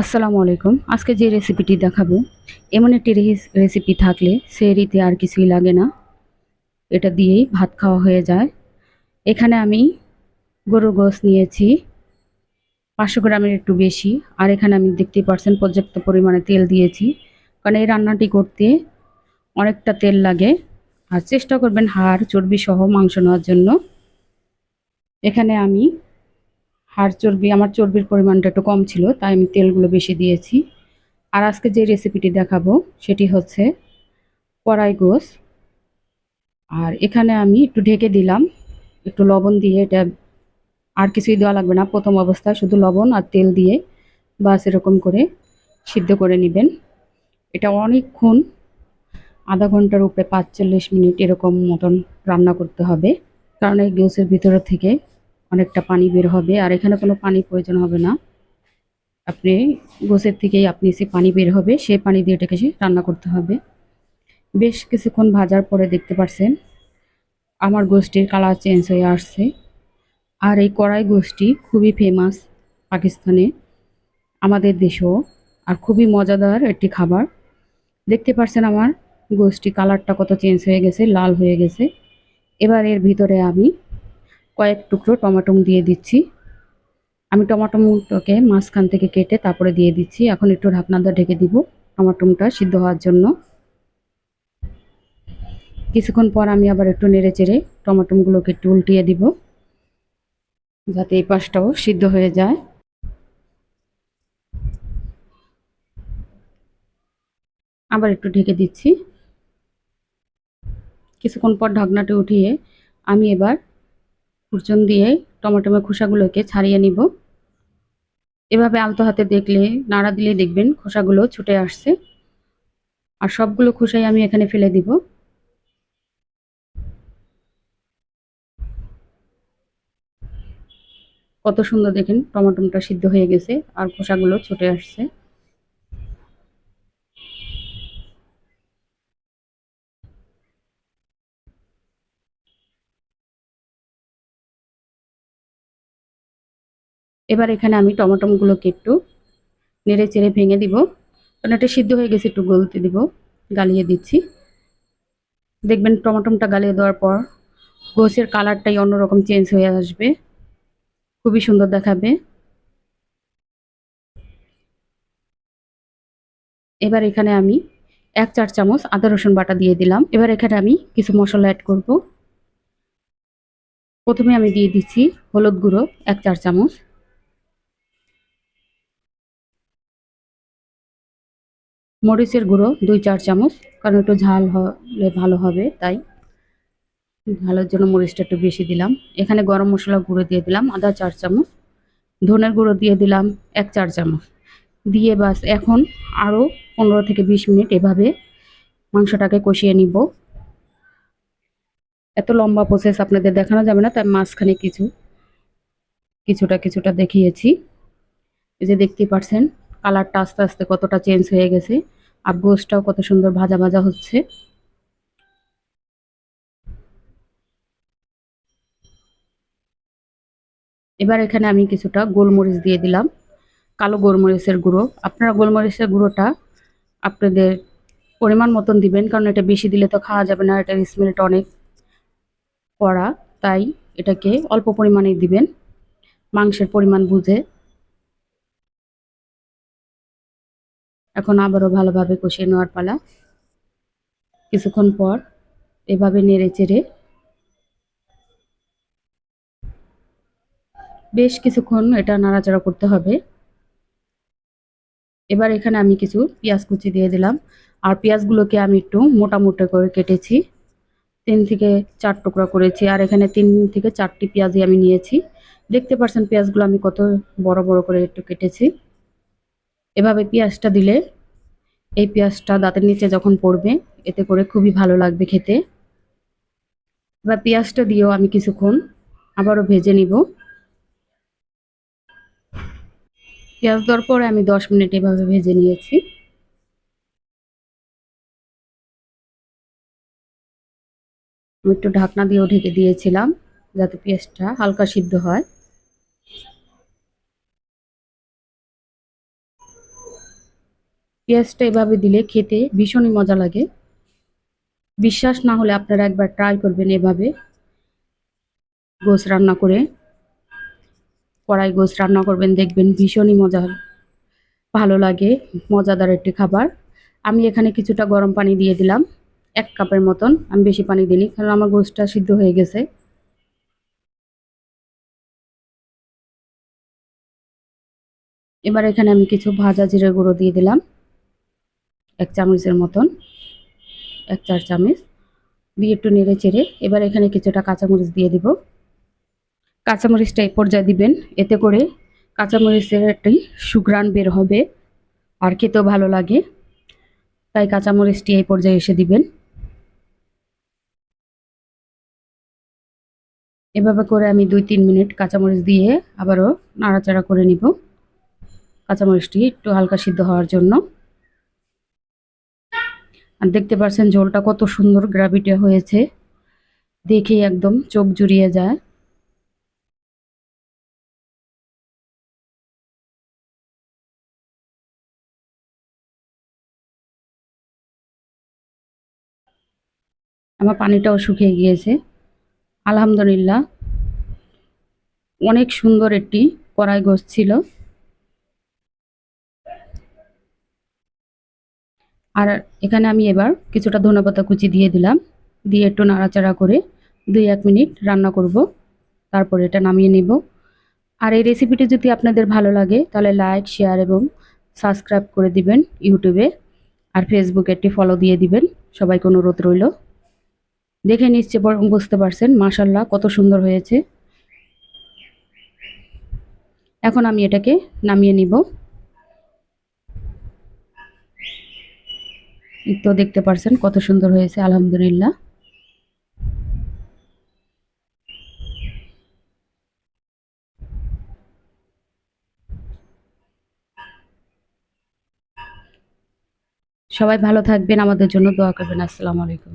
আসসালামু আলাইকুম। আজকে যে রেসিপিটি দেখাবো, এমন একটি রেস- রেসিপি থাকলে সেরিতে আর কিছুই লাগে না। এটা দিয়েই ভাত খাওয়া হয়ে যায়। এখানে আমি গরুর গোস নিয়েছি। পাঁচশো গ্রামের একটু বেশি। আর এখানে আমি দেখতেই পারছেন পর্যাপ্ত পরিমাণে তেল দিয়েছি। কারণ এই রান্নাটি করতে অনেকটা তেল লাগে। আর চেষ্টা করবেন হাড় চর্বি সহ মাংস নেওয়ার জন্য। এখানে আমি হাড় চর্বি, আমার চর্বির পরিমাণটা একটু কম ছিল, তাই আমি তেলগুলো বেশি দিয়েছি। আর আজকে যে রেসিপিটি দেখাবো, সেটি হচ্ছে কড়াই গোস। আর এখানে আমি একটু ঢেকে দিলাম, একটু লবণ দিয়ে এটা আর কিছুই দেওয়া লাগবে না, প্রথম অবস্থায় শুধু লবণ আর তেল দিয়ে বাস এরকম করে সিদ্ধ করে নেবেন। এটা অনেকক্ষণ, আধা ঘণ্টার উপরে পাঁচচল্লিশ মিনিট এরকম মতন রান্না করতে হবে, কারণ এই গোসের ভিতরে থেকে অনেকটা পানি বের হবে আর এখানে কোনো পানি প্রয়োজন হবে না। আপনি গোসের থেকেই আপনি সে পানি বের হবে সেই পানি দিয়ে এটাকে রান্না করতে হবে। বেশ কিছুক্ষণ ভাজার পরে দেখতে পারছেন, আমার গোষ্ঠীর কালার চেঞ্জ হয়ে আসছে। আর এই কড়াই গোষ্ঠী খুবই ফেমাস পাকিস্তানে, আমাদের দেশেও, আর খুবই মজাদার একটি খাবার। দেখতে পারছেন আমার গোষ্ঠী কালারটা কত চেঞ্জ হয়ে গেছে, লাল হয়ে গেছে। এবার এর ভিতরে আমি কয়েক টুকরো টমেটো দিয়ে দিচ্ছি। আমি টমাটোটাকে মাঝখান থেকে কেটে তারপরে দিয়ে দিচ্ছি। এখন একটু ঢাকনা দিয়ে ঢেকে দিব টমাটোটা সিদ্ধ হওয়ার জন্য। কিছুক্ষণ পর আমি আবার একটু নেড়ে চেড়ে টমাটোগুলোকে একটু উল্টিয়ে দিব, যাতে এই পাশটাও সিদ্ধ হয়ে যায়। আবার একটু ঢেকে দিচ্ছি। কিছুক্ষণ পর ঢাকনাটা উঠিয়ে আমি এবার খুরচন দিয়ে টমেটোমের খোসাগুলোকে ছাড়িয়ে নিব। এভাবে আলতো হাতে দেখলে, নাড়া দিলে দেখবেন খোসাগুলো ছুটে আসছে। আর সবগুলো খোসাই আমি এখানে ফেলে দিব। কত সুন্দর দেখেন টমাটোমটা সিদ্ধ হয়ে গেছে আর খোসাগুলো ছুটে আসছে। এবার এখানে আমি টমাটোগুলোকে একটু নেড়ে চেড়ে ভেঙে দিব। কারণ এটা সিদ্ধ হয়ে গেছে, একটু গলতে দিব, গালিয়ে দিচ্ছি। দেখবেন টমাটোমটা গালিয়ে দেওয়ার পর গোসের কালারটাই অন্যরকম চেঞ্জ হয়ে আসবে। খুবই সুন্দর দেখাবে। এবার এখানে আমি এক চার চামচ আদা রসুন বাটা দিয়ে দিলাম। এবার এখানে আমি কিছু মশলা অ্যাড করব। প্রথমে আমি দিয়ে দিচ্ছি হলুদ গুঁড়ো এক চার চামচ। মরিচের গুঁড়ো দুই চার চামচ, কারণ একটু ঝাল হলে ভালো হবে, তাই। ঝালের জন্য মরিচটা একটু বেশি দিলাম। এখানে গরম মশলা গুঁড়ো দিয়ে দিলাম, আদা চার চামচ, ধনের গুঁড়ো দিয়ে দিলাম এক চার চামচ। দিয়ে বাস, এখন আরও পনেরো থেকে বিশ মিনিট এভাবে মাংসটাকে কষিয়ে নিব। এত লম্বা প্রসেস আপনাদের দেখানো যাবে না তাই মাঝখানে কিছু, কিছুটা কিছুটা দেখিয়েছি। এই যে দেখতেই পারছেন কালারটা আস্তে আস্তে কতটা চেঞ্জ হয়ে গেছে আর গোসটাও কত সুন্দর ভাজা ভাজা হচ্ছে। এবার এখানে আমি কিছুটা গোলমরিচ দিয়ে দিলাম, কালো গোলমরিচের গুঁড়ো। আপনারা গোলমরিচের গুঁড়োটা আপনাদের পরিমাণ মতন দিবেন, কারণ এটা বেশি দিলে তো খাওয়া যাবে না, এটার স্মেলটা অনেক কড়া, তাই এটাকে অল্প পরিমাণে দিবেন। মাংসের পরিমাণ বুঝে এখন আবারও ভালোভাবে কষিয়ে নেওয়ার পালা। কিছুক্ষণ পর এভাবে নেড়ে চেড়ে বেশ কিছুক্ষণ এটা নাড়াচাড়া করতে হবে। এবার এখানে আমি কিছু পেঁয়াজ কুচি দিয়ে দিলাম। আর পেঁয়াজগুলোকে আমি একটু মোটা মোটা করে কেটেছি। তিন থেকে চার টুকরা করেছি। আর এখানে তিন থেকে চারটি পেঁয়াজই আমি নিয়েছি। দেখতে পাচ্ছেন পেঁয়াজগুলো আমি কত বড় বড় করে একটু কেটেছি। এভাবে পেঁয়াজটা দিলে এই পেঁয়াজটা দাঁতের নিচে যখন পড়বে, এতে করে খুবই ভালো লাগবে খেতে। এবার পেঁয়াজটা দিয়েও আমি কিছুক্ষণ আবারও ভেজে নিব। পেঁয়াজ দেওয়ার পরে আমি দশ মিনিট এভাবে ভেজে নিয়েছি। একটু ঢাকনা দিয়েও ঢেকে দিয়েছিলাম যাতে পেঁয়াজটা হালকা সিদ্ধ হয়। পেঁয়াজটা এভাবে দিলে খেতে ভীষণই মজা লাগে। বিশ্বাস না হলে আপনারা একবার ট্রাই করবেন এভাবে। গোস রান্না করে, কড়াই গোস রান্না করবেন, দেখবেন ভীষণই মজা ভালো লাগে, মজাদার একটি খাবার। আমি এখানে কিছুটা গরম পানি দিয়ে দিলাম, এক কাপের মতন। আমি বেশি পানি দিইনি, কারণ আমার গোসটা সিদ্ধ হয়ে গেছে। এবার এখানে আমি কিছু ভাজা জিরে গুঁড়ো দিয়ে দিলাম। এক চামচের মতন, এক চার চামচ, দিয়ে একটু নেড়ে চেড়ে, এবার এখানে কিছুটা কাঁচামরিচ দিয়ে দিব। কাঁচামরিচটা এই পর্যায়ে দিবেন, এতে করে কাঁচামরিচের একটি সুগ্রান বের হবে, আর খেতেও ভালো লাগে। তাই কাঁচামরিচটি এই পর্যায়ে এসে দিবেন। এভাবে করে আমি দুই তিন মিনিট কাঁচামরিচ দিয়ে আবারও নাড়াচাড়া করে নিব। কাঁচামরিচটি একটু হালকা সিদ্ধ হওয়ার জন্য। আর দেখতে পাচ্ছেন ঝোলটা কত সুন্দর গ্রাভিটি হয়েছে। দেখে একদম চোখ জুড়িয়ে যায়। আমার পানিটাও শুকিয়ে গিয়েছে। আলহামদুলিল্লাহ। অনেক সুন্দর একটি কড়াই গোছ ছিল। আর এখানে আমি এবার কিছুটা ধনেপাতা কুচি দিয়ে দিলাম। দিয়ে একটু নাড়াচাড়া করে দুই এক মিনিট রান্না করব। তারপর এটা নামিয়ে নেব। আর এই রেসিপিটি যদি আপনাদের ভালো লাগে, তাহলে লাইক শেয়ার এবং সাবস্ক্রাইব করে দিবেন ইউটিউবে। আর ফেসবুকে একটি ফলো দিয়ে দিবেন। সবাইকে অনুরোধ রইল। দেখে নিশ্চয় বুঝতে পারছেন মাশাল্লাহ কত সুন্দর হয়েছে। এখন আমি এটাকে নামিয়ে নিব। তো দেখতে পারছেন কত সুন্দর হয়েছে, আলহামদুলিল্লাহ। সবাই ভালো থাকবেন, আমাদের জন্য দোয়া করবেন। আসসালামু আলাইকুম।